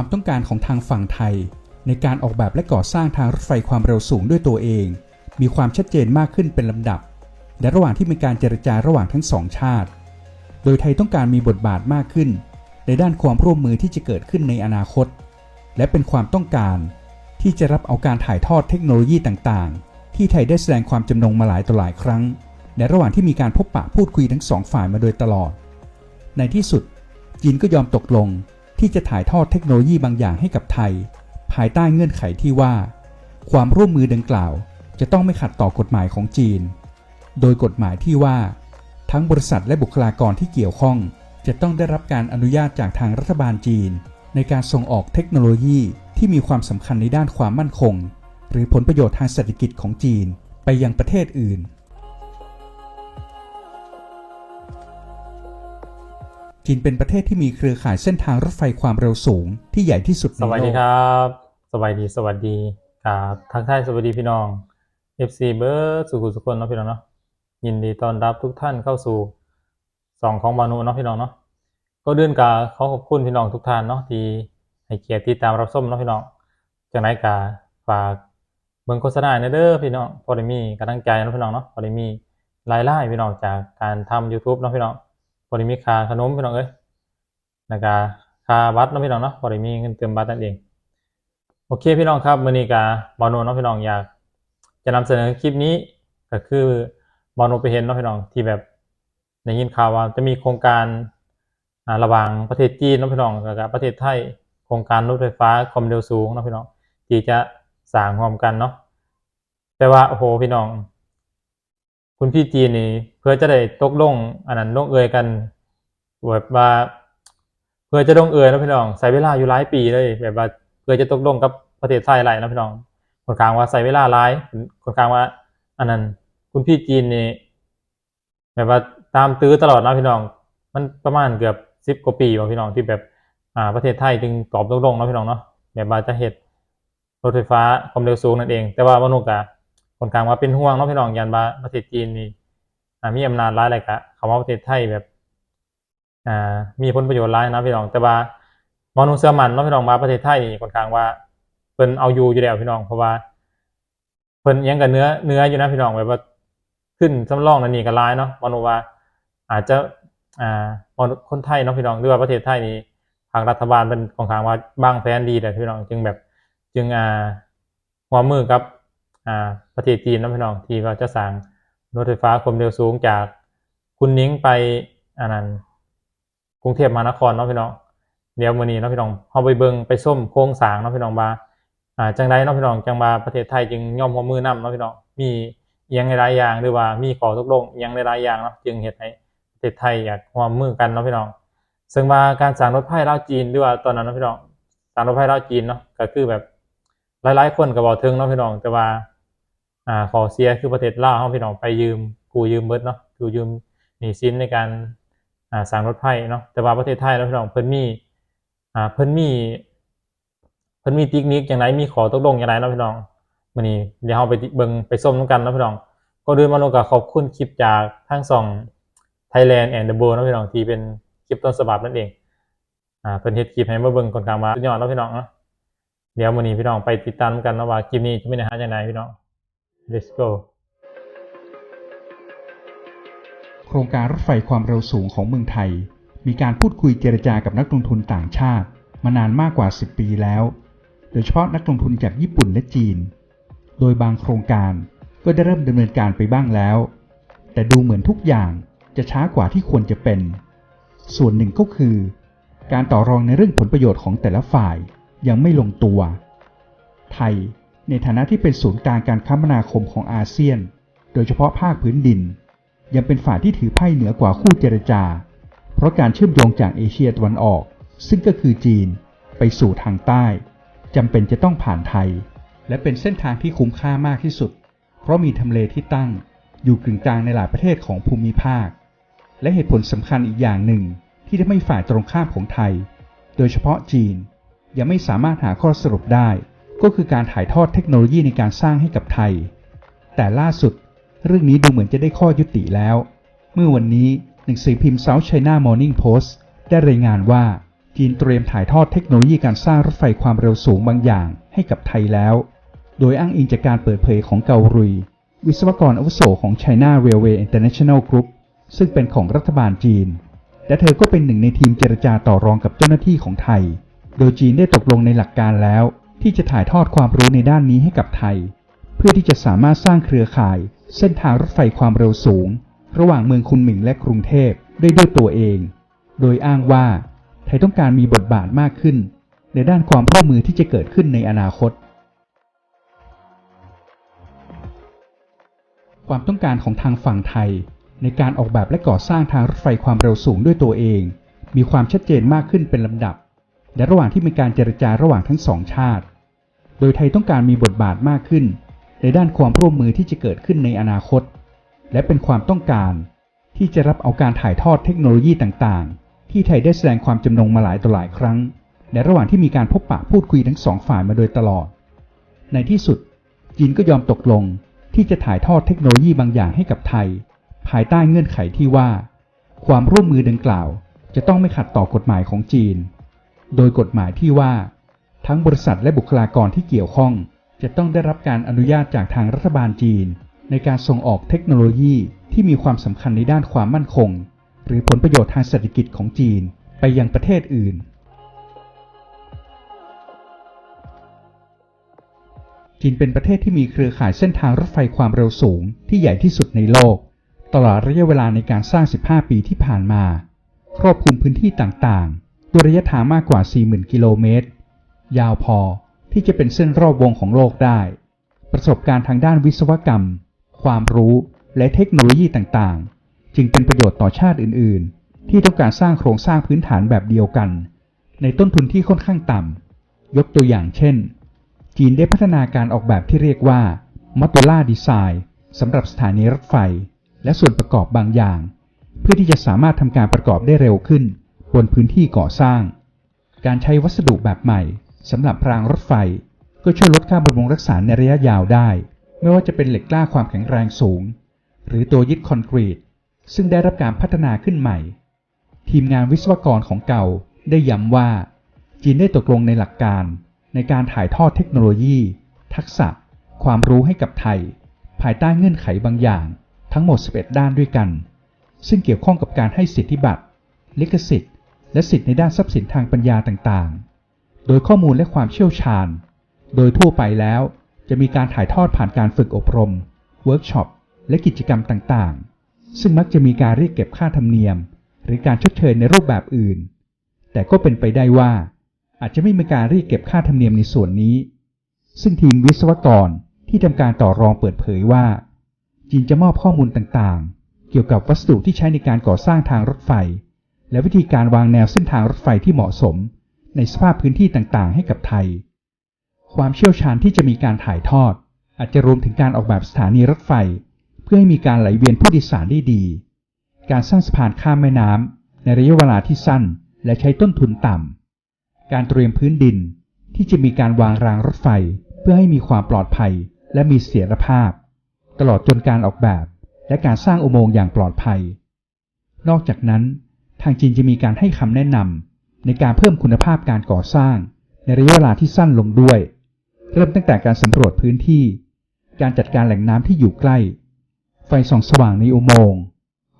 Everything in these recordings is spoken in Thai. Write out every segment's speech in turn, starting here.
ความต้องการของทางฝั่งไทย ในการออกแบบและก่อสร้างทางรถไฟความเร็วสูงด้วยตัวเอง มีความชัดเจนมากขึ้นเป็นลำดับ และระหว่างที่มีการเจรจาระหว่างทั้งสองชาติ โดยไทยต้องการมีบทบาทมากขึ้น ในด้านความร่วมมือที่จะเกิดขึ้นในอนาคต และเป็นความต้องการ ที่จะรับเอาการถ่ายทอดเทคโนโลยีต่างๆ ที่ไทยได้แสดงความจำนงมาหลายต่อหลายครั้งในระหว่างที่มีการพบปะพูดคุยทั้งสองฝ่ายมาโดยตลอด ในที่สุดจีนก็ยอมตกลง ที่จะถ่ายทอดเทคโนโลยีบางอย่างให้กับไทย ภายใต้เงื่อนไขที่ว่า ความร่วมมือดังกล่าว จะต้องไม่ขัดต่อกฎหมายของจีน โดยกฎหมายที่ว่า ทั้งบริษัทและบุคลากรที่เกี่ยวข้อง จะต้องได้รับการอนุญาตจากทางรัฐบาลจีน ในการส่งออกเทคโนโลยีที่มีความสำคัญในด้านความมั่นคง หรือผลประโยชน์ทางเศรษฐกิจของจีนไปยังประเทศอื่น จีนเป็นประเทศที่มีเครือข่ายเส้นทางรถไฟความเร็วสูงที่ใหญ่ที่สุดในสโลกวัสดีครับ สวัสดีสวัสดีครับทักทายสวัสดีพี่น้อง FC เบิร์ดสุขุสุคนเนาะพี่น้องเนาะยินดีต้อนรับทุกท่านเข้าสู่สองของบานุเนาะพี่น้องเนาะก็เดือนกาขอขอบคุณพี่น้องทุกท่านเนาะที่ให้เกียรติติดตามรับชมเนาะพี่น้องจากไหนกาฝากเบิ่งโฆษณาในเด้อพี่น้องพอได้มีกำลังใจเนาะพี่น้องเนาะพอได้มีรายได้พี่น้องจากการทำ YouTube เนาะพี่น้อง พอได้มีค่าขนมพี่น้องเอ้ยแล้วก็ค่าบัตรเนาะพี่น้องเนาะพอได้มีเงินเติมบัตรนั่นเอง โอเคพี่น้องครับมือนี้ก็บอโนเนาะพี่น้องอยาก จะนำเสนอคลิปนี้ก็คือบอโนไปเห็นเนาะพี่น้องที่แบบได้ยินข่าวว่าจะมีโครงการระหว่างประเทศจีนเนาะพี่น้องกับประเทศไทยโครงการรถไฟฟ้าความเร็วสูงเนาะพี่น้องที่จะสร้างร่วมกันเนาะแต่ว่าโอ้โหพี่น้อง คุณพี่จีนนี่เพื่อจะได้ตกลงอันนั้นลงเอยกันแบบว่าเพื่อจะลงเอยนะพี่น้องใช้เวลาอยู่หลายปีเลย แบบว่าเพื่อจะตกลงกับประเทศไทยหลายนะพี่น้องคนกลางว่าใช้เวลาหลายคนกลางว่า อันนั้น คุณพี่จีนนี่แบบว่าตามตื้อตลอดนะพี่น้อง มันประมาณเกือบสิบกว่าปีว่ะพี่น้องที่แบบอ่าประเทศไทยจึงตอบตกลงนะพี่น้องเนาะแบบว่าจะเฮ็ดรถไฟฟ้าความเร็วสูงนั่นเอง แต่ว่ามนุษย์อะ คนกลางว่าเป็นห่วงเนาะพี่น้องยันว่าประเทศจีนนี่มีอำนาจร้ายอะไรกะเขาว่าประเทศไทยแบบอ่ามีผลประโยชน์หลายนะพี่น้อง แต่ว่ามอนุษย์เชื่อมันเนาะพี่น้องมาประเทศไทยนี่คนข้างว่าเพิ่นเอาอยู่อยู่แล้วพี่น้องเพราะว่าเพิ่นยังกับเนื้อเนื้ออยู่นะพี่น้องแบบว่าขึ้นสำรองนั่นนี่ก็หลายเนาะมนุว่าอาจจะอ่ามนุษย์คนไทยเนาะพี่น้องหรือว่าประเทศไทยนี่ทางรัฐบาลเป็นค่อนข้างว่าบ้างแผนดีแต่พี่น้องจึงแบบจึงอ่าหัวมือกับ ประเทศจีนนาะพี่น้องที่ว่าจะสร้างรถไฟฟ้าความเร็วสูงจากคุณนิ้งไปอันนั้นกรุงเทพมหานครเนาะพี่น้องเดี๋ยวมื้อนี้เนาะพี่น้องเฮาไปเบิ่งไปส้มโครงสร้างเนาะพี่น้องว่าอ่าจังไดเนาะพี่น้องจังว่าประเทศไทยจึงย่อมร่วมมือนํเนาะพี่น้องมีอีหยังหลายอย่างหรือว่ามีข้อตกลงอีหยังหลายอย่างเนาะจึงเฮ็ดให้ประเทศไทยอยากร่วมมือกันเนาะพี่น้องซึ่งว่าการสร้างรถไฟลาวจีนหรือว่าตอนนั้นเนาะพี่น้องสร้างรถไฟลาวจีนเนาะก็คือแบบ หลายๆ คนก็บ่ถึงเนาะพี่น้องแต่ว่า อ่าขอเสียคือประเทศลาวเฮาพี่น้องไปยืมกู้ยืมเบิดเนาะกู้ยืมหนี้สินในการอ่าสร้างรถไฟเนาะแต่ว่าประเทศไทยเนาะพี่น้องเพิ่นมีอ่าเพิ่นมีเพิ่นมีเทคนิคอย่างไรมีขอตกลงอย่างไรเนาะพี่น้องมื้อนี้เดี๋ยวเราไปเบิ่งไปส้มนำกันเนาะพี่น้องก็ด้วยมาโนก็ขอบคุณคลิปจากทางช่อง Thailand and the Bow เนาะพี่น้องที่เป็นคลิปต้นฉบับนั่นเอง อ่าเพิ่นเฮ็ดคลิปให้มาเบิ่งค่อนข้างว่าสุดยอดเนาะพี่น้องเนาะ เดี๋ยวมื้อนี้พี่น้องไปติดตามกันนะว่าคลิปนี้จะเป็นเนื้อหาจังไดพี่น้อง let's go โครงการรถไฟความเร็วสูงของเมืองไทย มีการพูดคุยเจรจากับนักลงทุนต่างชาติ มานานมากกว่า 10 ปีแล้ว โดยเฉพาะนักลงทุนจากญี่ปุ่นและจีน โดยบางโครงการก็ได้เริ่มดำเนินการไปบ้างแล้ว แต่ดูเหมือนทุกอย่างจะช้ากว่าที่ควรจะเป็น ส่วนหนึ่งก็คือ การต่อรองในเรื่องผลประโยชน์ของแต่ละฝ่าย ยังไม่ลงตัว ไทยในฐานะที่เป็นศูนย์กลางการคมนาคมของอาเซียน โดยเฉพาะภาคพื้นดิน ยังเป็นฝ่ายที่ถือไพ่เหนือกว่าคู่เจรจา เพราะการเชื่อมโยงจากเอเชียตะวันออก ซึ่งก็คือจีน ไปสู่ทางใต้จำเป็นจะต้องผ่านไทย และเป็นเส้นทางที่คุ้มค่ามากที่สุด เพราะมีทำเลที่ตั้งอยู่กึ่งกลางในหลายประเทศของภูมิภาค และเหตุผลสำคัญอีกอย่างหนึ่งที่ทำให้ฝ่ายตรงข้ามของไทย โดยเฉพาะจีน ยังไม่สามารถหาข้อสรุปได้ ก็คือการถ่ายทอดเทคโนโลยีในการสร้างให้กับไทย แต่ล่าสุด เรื่องนี้ดูเหมือนจะได้ข้อยุติแล้ว เมื่อวันนี้หนังสือพิมพ์ South China Morning Post ได้รายงานว่าจีนเตรียมถ่ายทอดเทคโนโลยีการสร้างรถไฟความเร็วสูงบางอย่างให้กับไทยแล้ว โดยอ้างอิงจากการเปิดเผยของเกาหลีวิศวกรอาวุโสของ China Railway International Group ซึ่งเป็นของรัฐบาลจีน และเธอก็เป็นหนึ่งในทีมเจรจาต่อรองกับเจ้าหน้าที่ของไทย โดยจีนได้ตกลงในหลักการแล้ว ที่จะถ่ายทอดความรู้ในด้านนี้ให้กับไทย เพื่อที่จะสามารถสร้างเครือข่าย เส้นทางรถไฟความเร็วสูง ระหว่างเมืองคุนหมิงและกรุงเทพได้ด้วยตัวเอง โดยอ้างว่า ไทยต้องการมีบทบาทมากขึ้น ในด้านความร่วมมือที่จะเกิดขึ้นในอนาคต ความต้องการของทางฝั่งไทย ในการออกแบบและก่อสร้างทางรถไฟความเร็วสูงด้วยตัวเอง มีความชัดเจนมากขึ้นเป็นลำดับ และระหว่างที่มีการเจรจาระหว่างทั้งสองชาติ โดยไทยต้องการมีบทบาทมากขึ้น ในด้านความร่วมมือที่จะเกิดขึ้นในอนาคต และเป็นความต้องการที่จะรับเอาการถ่ายทอดเทคโนโลยีต่างๆ ที่ไทยได้แสดงความจำนงมาหลายต่อหลายครั้ง และระหว่างที่มีการพบปะพูดคุยทั้งสองฝ่ายมาโดยตลอด ในที่สุดจีนก็ยอมตกลงที่จะถ่ายทอดเทคโนโลยีบางอย่างให้กับไทย ภายใต้เงื่อนไขที่ว่า ความร่วมมือดังกล่าว จะต้องไม่ขัดต่อกฎหมายของจีน โดยกฎหมายที่ว่า ทั้งบริษัทและบุคลากรที่เกี่ยวข้อง จะต้องได้รับการอนุญาตจากทางรัฐบาลจีน ในการส่งออกเทคโนโลยีที่มีความสำคัญในด้านความมั่นคง หรือผลประโยชน์ทางเศรษฐกิจของจีนไปยังประเทศอื่น จีนเป็นประเทศที่มีเครือข่ายเส้นทางรถไฟความเร็วสูงที่ใหญ่ที่สุดในโลก ตลอดระยะเวลาในการสร้าง 15 ปีที่ผ่านมา ครอบคลุมพื้นที่ต่างๆ ด้วยระยะทางมากกว่า 40,000 กิโลเมตร ยาวพอที่จะเป็นเส้นรอบวงของโลกได้ ประสบการณ์ทางด้านวิศวกรรม ความรู้และเทคโนโลยีต่างๆ จึงเป็นประโยชน์ต่อชาติอื่น ๆ ที่ต้องการสร้างโครงสร้างพื้นฐานแบบเดียวกัน ในต้นทุนที่ค่อนข้างต่ำ ยกตัวอย่างเช่น จีนได้พัฒนาการออกแบบที่เรียกว่ามัต u ล่าดีไซน์สำหรับสถานีรถไฟ และส่วนประกอบบางอย่าง เพื่อที่จะสามารถทำการประกอบได้เร็วขึ้น บนพื้นที่ก่อสร้าง การใช้วัสดุแบบใหม่สำหรับรางรถไฟ ก็ช่วยลดค่าบำรุงรักษาในระยะยาวได้ ไม่ว่าจะเป็นเหล็กกล้าความแข็งแรงสูง หรือตัวยึดคอนกรีต ซึ่งได้รับการพัฒนาขึ้นใหม่ ทีมงานวิศวกรของเก่าได้ย้ำว่า จีนได้ตกลงในหลักการ ในการถ่ายทอดเทคโนโลยี ทักษะ ความรู้ให้กับไทย ภายใต้เงื่อนไขบางอย่าง ทั้งหมด 11 ด้านด้วยกัน ซึ่งเกี่ยวข้องกับการให้สิทธิบัตรลิขสิทธิ์ และสิทธิในด้านทรัพย์สินทางปัญญาต่างๆ โดยข้อมูลและความเชี่ยวชาญ โดยทั่วไปแล้วจะมีการถ่ายทอดผ่านการฝึกอบรม เวิร์กช็อป และกิจกรรมต่างๆ ซึ่งมักจะมีการเรียกเก็บค่าธรรมเนียม หรือการชดเชยในรูปแบบอื่น แต่ก็เป็นไปได้ว่า อาจจะไม่มีการเรียกเก็บค่าธรรมเนียมในส่วนนี้ ซึ่งทีมวิศวกรที่ทำการต่อรองเปิดเผยว่า จีนจะมอบข้อมูลต่างๆ เกี่ยวกับวัสดุที่ใช้ในการก่อสร้างทางรถไฟ และวิธีการวางแนวเส้นทางรถไฟที่เหมาะสม ในสภาพพื้นที่ต่างๆ ให้กับไทย ความเชี่ยวชาญที่จะมีการถ่ายทอด อาจจะรวมถึงการออกแบบสถานีรถไฟ เพื่อให้มีการไหลเวียนผู้โดยสารได้ดี การสร้างสะพานข้ามแม่น้ำในระยะเวลาที่สั้น และใช้ต้นทุนต่ำการเตรียมพื้นดินที่จะมีการวางรางรถไฟ เพื่อให้มีความปลอดภัยและมีเสถียรภาพ ตลอดจนการออกแบบ และการสร้างอุโมงค์อย่างปลอดภัย นอกจากนั้นางจีนจะมีการให้คำแนะนำในการเพิ่มคุณภาพการก่อสร้าง ในระยะเวลาที่สั้นลงด้วย เริ่มตั้งแต่การสำรวจพื้นที่ การจัดการแหล่งน้ำที่อยู่ใกล้ ไฟส่องสว่างในอุโมงค์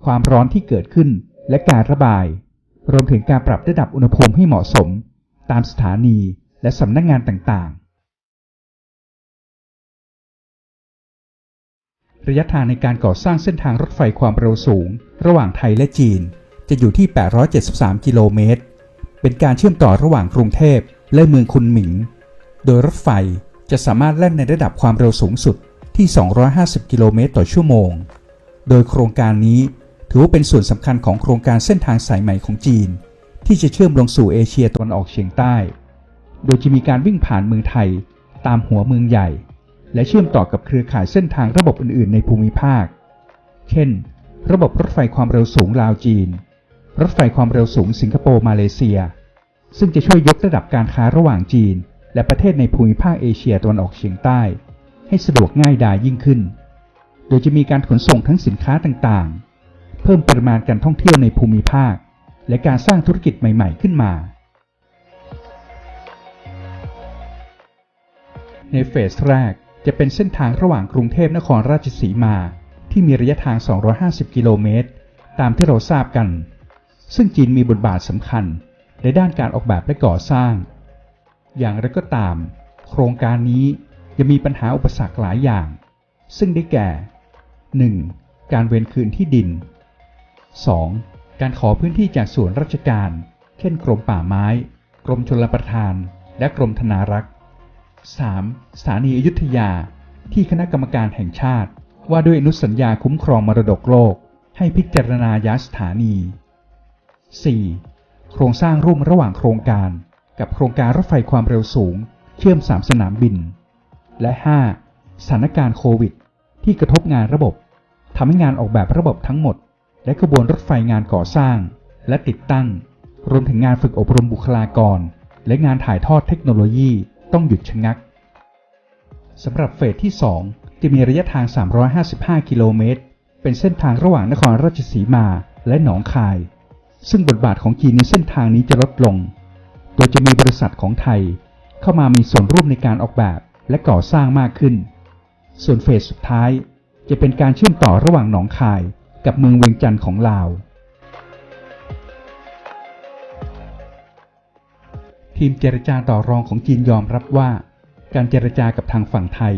ความร้อนที่เกิดขึ้นและการระบาย รวมถึงการปรับระดับอุณหภูมิให้เหมาะสม ตามสถานีและสำนักงงานต่างๆ ระยะทางในการก่อสร้างเส้นทางรถไฟความเร็วสูง ระหว่างไทยและจีน จะอยู่ที่ 873 กิโลเมตร เป็นการเชื่อมต่อระหว่างกรุงเทพและเมืองคุนหมิง โดยรถไฟจะสามารถแล่นในระดับความเร็วสูงสุดที่ 250 กิโลเมตรต่อชั่วโมง โดยโครงการนี้ถือว่าเป็นส่วนสำคัญของโครงการเส้นทางสายใหม่ของจีน ที่จะเชื่อมลงสู่เอเชียตะวันออกเฉียงใต้ โดยจะมีการวิ่งผ่านเมืองไทยตามหัวเมืองใหญ่ และเชื่อมต่อกับเครือข่ายเส้นทางระบบอื่น ๆ ในภูมิภาค เช่น ระบบรถไฟความเร็วสูงลาวจีน รถไฟความเร็วสูงสิงคโปร์มาเลเซีย ซึ่งจะช่วยยกระดับการค้าระหว่างจีน และประเทศในภูมิภาคเอเชียตะวันออกเฉียงใต้ ให้สะดวกง่ายดายยิ่งขึ้น โดยจะมีการขนส่งทั้งสินค้าต่างๆ เพิ่มปริมาณการท่องเที่ยวในภูมิภาค และการสร้างธุรกิจใหม่ๆ ขึ้นมา ในเฟสแรกจะเป็นเส้นทางระหว่างกรุงเทพนครราชสีมา ที่มีระยะทาง 250 กิโลเมตร ตามที่เราทราบกัน ซึ่งจีนมีบทบาทสำคัญในด้านการออกแบบและก่อสร้าง อย่างไรก็ตาม โครงการนี้ยังมีปัญหาอุปสรรคหลายอย่าง ซึ่งได้แก่ 1. การเวนคืนที่ดิน 2. การขอพื้นที่จากส่วนราชการ เช่นกรมป่าไม้ กรมชลประทาน และกรมธนารักษ์ 3. สถานีอยุธยาที่คณะกรรมการแห่งชาติ ว่าด้วยอนุสัญญาคุ้มครองมรดกโลก ให้พิจารณาย้ายสถานี 4. โครงสร้างร่วมระหว่างโครงการ กับโครงการรถไฟความเร็วสูง เชื่อม 3 สนามบิน และ 5. สถานการณ์โควิด ที่กระทบงานระบบทำให้งานออกแบบระบบทั้งหมด และกระบวนรถไฟงานก่อสร้าง และติดตั้ง รวมถึงงานฝึกอบรมบุคลากร และงานถ่ายทอดเทคโนโลยีต้องหยุดชะงักสำหรับเฟสที่ 2 จะมีระยะทาง 355 กิโลเมตร เป็นเส้นทางระหว่างนครราชสีมาและหนองคาย ซึ่งบทบาทของจีนในเส้นทางนี้จะลดลง โดยจะมีบริษัทของไทย เข้ามามีส่วนร่วมในการออกแบบและก่อสร้างมากขึ้น ส่วนเฟสสุดท้ายจะเป็นการเชื่อมต่อระหว่างหนองคายกับเมืองเวียงจันทร์ของลาว ทีมเจรจาต่อรองของจีนยอมรับว่า การเจรจากับทางฝั่งไทย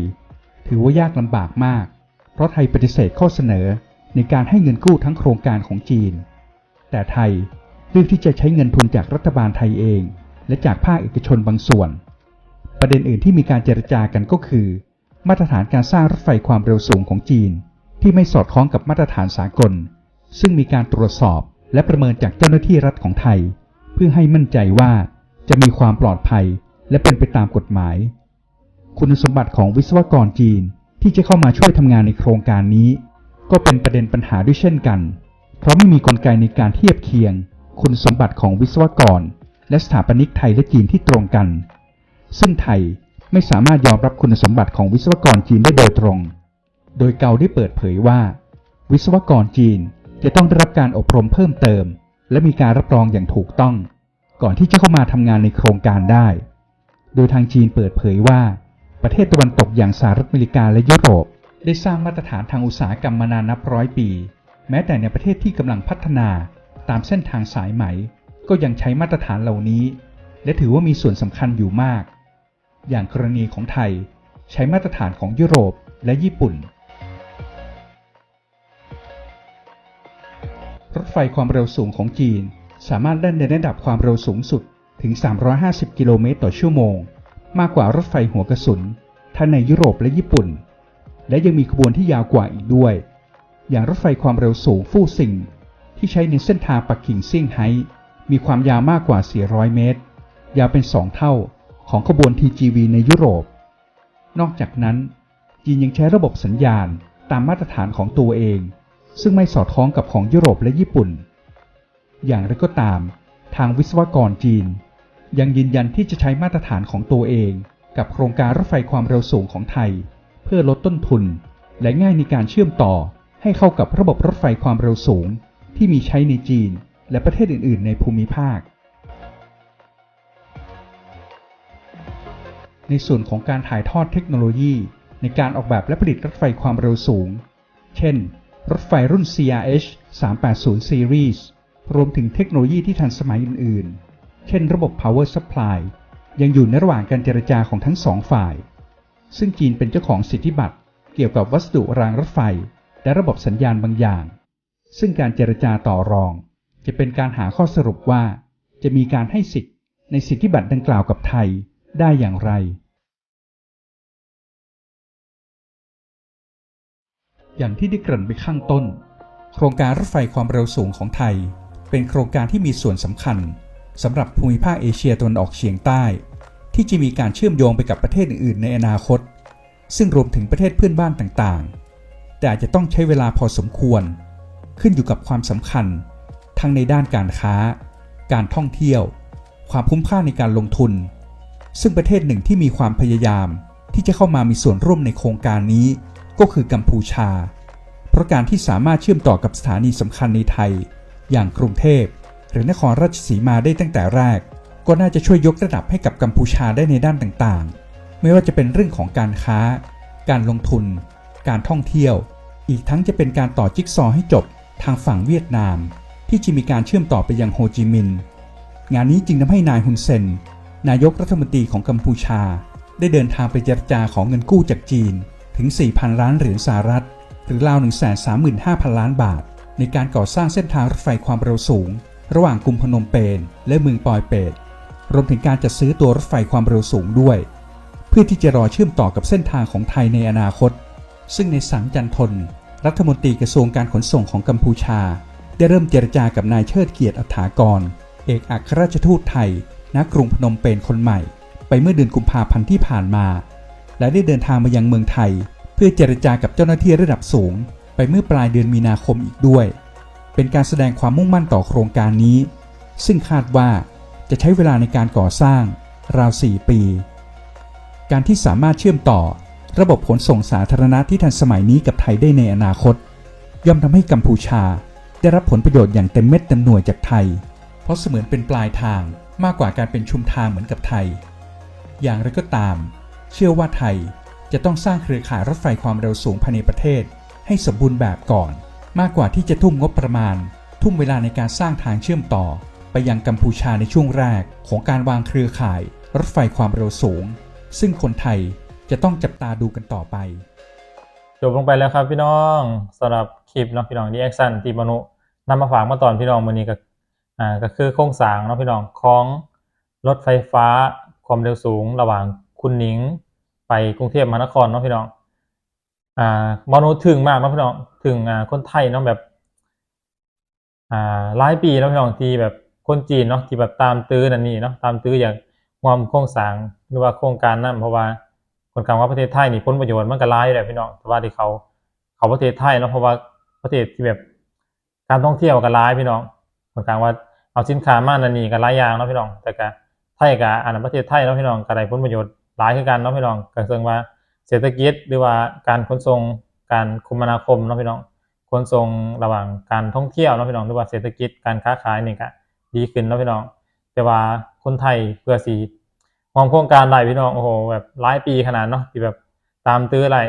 ถือว่ายากลำบากมาก เพราะไทยปฏิเสธข้อเสนอในการให้เงินกู้ทั้งโครงการของจีน แต่ไทยเลือกที่จะใช้เงินทุนจากรัฐบาลไทยเอง และจากภาคเอกชนบางส่วน ประเด็นอื่นที่มีการเจรจากันก็คือ มาตรฐานการสร้างรถไฟความเร็วสูงของจีน ที่ไม่สอดคล้องกับมาตรฐานสากล ซึ่งมีการตรวจสอบและประเมินจากเจ้าหน้าที่รัฐของไทย เพื่อให้มั่นใจว่าจะมีความปลอดภัยและเป็นไปตามกฎหมาย คุณสมบัติของวิศวกรจีนที่จะเข้ามาช่วยทำงานในโครงการนี้ ก็เป็นประเด็นปัญหาด้วยเช่นกัน เพราะไม่มีกลไกในการเทียบเคียง คุณสมบัติของวิศวกร และสถาปนิกไทยและจีนที่ตรงกัน ซึ่งไทยไม่สามารถยอมรับคุณสมบัติของวิศวกรจีนได้โดยตรง โดยเกาได้เปิดเผยว่า วิศวกรจีนจะต้องได้รับการอบรมเพิ่มเติม และมีการรับรองอย่างถูกต้อง ก่อนที่จะเข้ามาทำงานในโครงการได้ โดยทางจีนเปิดเผยว่า ประเทศตะวันตกอย่างสหรัฐอเมริกาและยุโรป ได้สร้างมาตรฐานทางอุตสาหกรรมมานานนับร้อยปี แม้แต่ในประเทศที่กำลังพัฒนาตามเส้นทางสายไหม ก็ยังใช้มาตรฐานเหล่านี้ และถือว่ามีส่วนสำคัญอยู่มาก อย่างกรณีของไทย ใช้มาตรฐานของยุโรปและญี่ปุ่น รถไฟความเร็วสูงของจีน สามารถเล่นในระดับความเร็วสูงสุดถึง 350 กิโลเมตรต่อชั่วโมง มากกว่ารถไฟหัวกระสุนทั้งในยุโรปและญี่ปุ่น และยังมีขบวนที่ยาวกว่าอีกด้วย อย่างรถไฟความเร็วสูงฟู่ซิงที่ใช้ในเส้นทางปักกิ่งเซี่ยงไฮ้มีความยาวมากกว่า 400 เมตร ยาวเป็น 2 เท่าของขบวน TGV ในยุโรป นอกจากนั้น จีนยังใช้ระบบสัญญาณตามมาตรฐานของตัวเอง ซึ่งไม่สอดคล้องกับของยุโรปและญี่ปุ่น อย่างไรก็ตาม ทางวิศวกรจีน ยังยืนยันที่จะใช้มาตรฐานของตัวเอง กับโครงการรถไฟความเร็วสูงของไทย เพื่อลดต้นทุน และง่ายในการเชื่อมต่อ ให้เข้ากับระบบรถไฟความเร็วสูง ที่มีใช้ในจีน และประเทศอื่น ๆ ในภูมิภาค ในส่วนของการถ่ายทอดเทคโนโลยี ในการออกแบบและผลิตรถไฟความเร็วสูง เช่น รถไฟรุ่น CRH 380 Series รวมถึงเทคโนโลยีที่ทันสมัยอื่น ๆ เช่น ระบบ Power Supply ยังอยู่ในระหว่างการเจรจาของทั้งสองฝ่าย ซึ่งจีนเป็นเจ้าของสิทธิบัตรเกี่ยวกับวัสดุรางรถไฟ และระบบสัญญาณบางอย่าง ซึ่งการเจรจาต่อรอง จะเป็นการหาข้อสรุปว่า จะมีการให้สิทธิ์ในสิทธิบัตรดังกล่าวกับไทยได้อย่างไร อย่างที่ได้เกริ่นไปข้างต้น โครงการรถไฟความเร็วสูงของไทย เป็นโครงการที่มีส่วนสำคัญสำหรับภูมิภาคเอเชียตะวันออกเฉียงใต้ ที่จะมีการเชื่อมโยงไปกับประเทศอื่นๆในอนาคต ซึ่งรวมถึงประเทศเพื่อนบ้านต่างๆ แต่อาจจะต้องใช้เวลาพอสมควร ขึ้นอยู่กับความสำคัญ ทั้งในด้านการค้า การท่องเที่ยว ความคุ้มค่าในการลงทุน ซึ่งประเทศหนึ่งที่มีความพยายามที่จะเข้ามามีส่วนร่วมในโครงการนี้ ก็คือกัมพูชา เพราะการที่สามารถเชื่อมต่อกับสถานีสำคัญในไทย อย่างกรุงเทพ หรือนครราชสีมาได้ตั้งแต่แรก ก็น่าจะช่วยยกระดับให้กับกัมพูชาได้ในด้านต่างๆ ไม่ว่าจะเป็นเรื่องของการค้า การลงทุน การท่องเที่ยว อีกทั้งจะเป็นการต่อจิ๊กซอว์ให้จบทางฝั่งเวียดนาม ที่จะมีการเชื่อมต่อไปยังโฮจิมินห์งานนี้จึงทำให้นายฮุนเซน นายกรัฐมนตรีของกัมพูชา ได้เดินทางไปเจรจาของเงินกู้จากจีนถึง 4,000 ล้านเหรียญสหรัฐ หรือราว 135,000 ล้านบาท ในการก่อสร้างเส้นทางรถไฟความเร็วสูง ระหว่างกรุงพนมเปญและเมืองปอยเปตรวมถึงการจัดซื้อตัวรถไฟความเร็วสูงด้วย เพื่อที่จะรอเชื่อมต่อกับเส้นทางของไทยในอนาคต ซึ่งในสังจันทน รัฐมนตรีกระทรวงการขนส่งของกัมพูชา ได้เริ่มเจรจากับนายเชิดเกียรติอัฐากร เอกอัครราชทูตไทย ณ กรุงพนมเปญคนใหม่ ไปเมื่อเดือนกุมภาพันธ์ที่ผ่านมา และได้เดินทางมายังเมืองไทย เพื่อเจรจากับเจ้าหน้าที่ระดับสูง ไปเมื่อปลายเดือนมีนาคมอีกด้วย เป็นการแสดงความมุ่งมั่นต่อโครงการนี้ ซึ่งคาดว่าจะใช้เวลาในการก่อสร้างราว 4 ปี การที่สามารถเชื่อมต่อ ระบบขนส่งสาธารณะที่ทันสมัยนี้กับไทยได้ในอนาคต ย่อมทำให้กัมพูชา ได้รับผลประโยชน์อย่างเต็มเม็ดเต็มหน่วยจากไทย เพราะเสมือนเป็นปลายทางมากกว่าการเป็นชุมทางเหมือนกับไทย อย่างไรก็ตาม เชื่อว่าไทยจะต้องสร้างเครือข่ายรถไฟความเร็วสูงภายในประเทศ ให้สมบูรณ์แบบก่อน มากกว่าที่จะทุ่มงบประมาณ ทุ่มเวลาในการสร้างทางเชื่อมต่อ ไปยังกัมพูชาในช่วงแรกของการวางเครือข่าย รถไฟความเร็วสูง ซึ่งคนไทย จะต้องจับตาดูกันต่อไป จบลงไปแล้วครับพี่น้องสำหรับคลิปเนาะพี่น้องดีแอคชั่นที่มนุนำมาฝากมาตอนพี่น้องวันนี้ก็อ่าก็คือโครงสร้างเนาะพี่น้องของรถไฟฟ้าความเร็วสูงระหว่างคุณหนิง ไปกรุงเทพมหานครเนาะพี่น้องอ่ามนุถึงมากเนาะพี่น้องถึงอ่าคนไทยเนาะแบบอ่าหลายปีเนาะพี่น้องที่แบบคนจีนเนาะที่แบบตามตื้อนั่นนี่เนาะตามตื้ออย่างความโครงสร้างหรือว่าโครงการนั้นเพราะว่า คนกลางว่าประเทศไทยนี่ผลประโยชน์มันก็หลายแหละพี่น้องแต่ว่าที่เขา เขาประเทศไทยเนาะเพราะว่าประเทศที่แบบการท่องเที่ยวก็หลายพี่น้องคนกลางว่าเอาสินค้ามานันนี่ก็หลายอย่างเนาะพี่น้อง แต่ก็ไทยกับอันนั้นประเทศไทยเนาะพี่น้องก็ได้ผลประโยชน์หลายคือกันเนาะพี่น้องก็เชิงว่าเศรษฐกิจหรือว่าการขนส่งการคมนาคมเนาะพี่น้องขนส่งระหว่างการท่องเที่ยวเนาะพี่น้องหรือว่าเศรษฐกิจการค้าขายนี่ก็ดีขึ้นเนาะพี่น้อง แต่ว่าคนไทยเพื่อสี มองโครงการหลพี่น้องโอ้โหแบบหลายปีขนาดเนาะที่แบบตามตื้ออะไร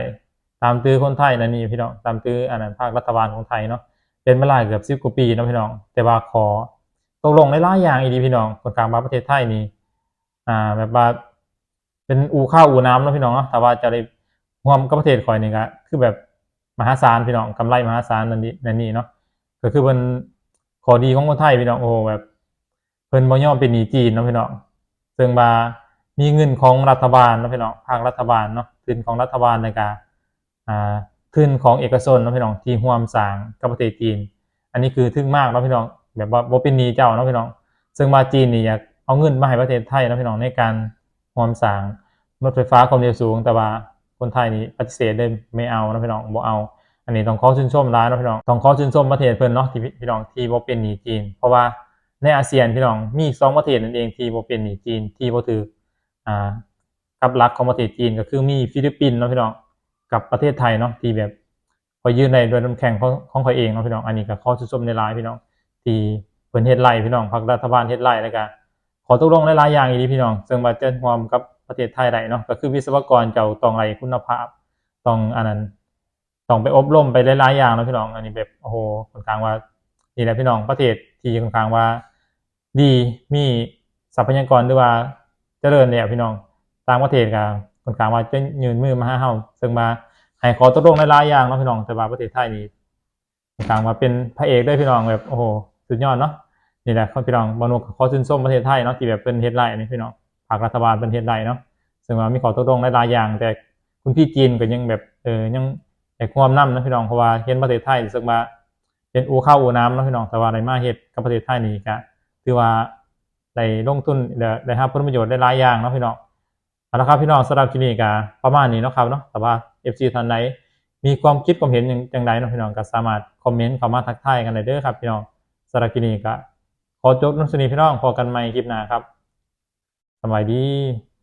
ตามตื้อคนไทยนั่นนี่พี่น้องตามตื้ออันนั้นภาครัฐบาลของไทยเนาะเป็นมาหลายเกือบสิบกว่าปีนะพี่น้อง แต่ว่าขอตกลงในหลายอย่างอีดีพี่น้องคนกลางมาประเทศไทยนี่อ่าแบบว่าเป็นอู่ข้าวอู่น้ำนะพี่น้องเนาะแต่ว่าจะได้ร่วมกับประเทศคอยนี่ก็คือแบบมหาศาลพี่น้องกำไรมหาศาลนั่นนี่นั่นนี่เนาะก็คือเป็นขอดีของคนไทยพี่น้องโอ้โหแบบเพิ่นบ่ยอมเป็นหนี้จีนเนาะพี่น้องซึ่งว่า มีเงินของรัฐบาลนะพี่น้องภาครัฐบาลเนาะทุนของรัฐบาลในการอ่าทุนของเอกชนนะพี่น้องที่ร่วมสางกับประเทศจีน อันนี้คือทึ่งมากนะพี่น้องแบบว่าบ่เป็นนีเจ้านะพี่น้อง ซึ่งว่าจีนนี่อยากเอาเงินมาให้ประเทศไทยนะพี่น้องในการร่วมสางรถไฟฟ้าความเร็วสูงแต่ว่าคนไทยนี่ปฏิเสธเลยไม่เอานะพี่น้องบ่เอาอันนี้ต้องขอชื่นชมร้านนะพี่น้องต้องขอชื่นชมประเทศเพิ่นเนาะที่พี่น้องที่บ่เป็นหนีจีน เพราะว่าในอาเซียนพี่น้องมีสองประเทศนั่นเองที่บ่เป็นหนีจีนที่บ่ถือ อ่ากับรักของประเทศจีนก็คือมีฟิลิปปินส์เนาะพี่น้องกับประเทศไทยเนาะที่แบบคอยยืนในโดยน้ำแข็งของของเขาเองเนาะพี่น้องอันนี้ก็ข้อชื่นชมในลายพี่น้องที่เพิ่นเฮ็ดไร่พี่น้องพรรครัฐบาลเฮ็ดไร่แล้วก็ขอตกลงหลายๆอย่างอีกพี่น้องซึ่งว่าจะร่วมกับประเทศไทยได้เนาะก็คือวิศวกรเจ้าต้องไรคุณภาพต้องอันนั้นต้องไปอบรมไปหลายๆอย่างเนาะพี่น้อง อันนี้แบบโอ้โหค่อนข้างว่านี่แหละพี่น้องประเทศที่ค่อนข้างว่า ดีมีทรัพยากรหรือว่า เจริญเนี่ยพี่น้องตางประเทศก็ค่อนข้างว่าจะยืนมือมาห้าเฮาซึ่งมาให้ขอตกลงหลายอย่างเนาะพี่น้องแต่ว่าประเทศไทยนี่ค่อนข้างว่าเป็นพระเอกด้วยพี่น้องแบบโอ้โหสุดยอดเนาะนี่แหละพี่น้องบอนุขอชื่นชมประเทศไทยเนาะที่แบบเป็นเฮดไรนี่พี่น้องภาครัฐบาลเป็นเฮดไรเนาะซึ่งว่ามีขอตกลงหลายอย่าง แต่คุณพี่จีนก็ยังแบบเออยังอยากความนำนะพี่น้องเพราะว่าเห็นประเทศไทยรู้สึกว่าเป็นอู่ข้าวอู่น้ำเนาะพี่น้องแต่ว่าในมาเฮ็ดกับประเทศไทยนี่ก็ถือว่า ได้ลงทุนได้ได้รับผลประโยชน์ได้หลายอย่างเนาะพี่น้องเอาละครับพี่น้องสำหรับคลิปนี้ก็ประมาณนี้เนาะครับเนาะแต่ว่า FC ท่านไหนมีความคิดความเห็นอย่างไรเนาะพี่น้องก็สามารถคอมเมนต์เข้ามาทักทายกันได้เด้อครับพี่น้องสำหรับคลิปนี้ก็ขอจบน้ำสนีพี่น้องพอกันใหม่คลิปหน้าครับสบายดี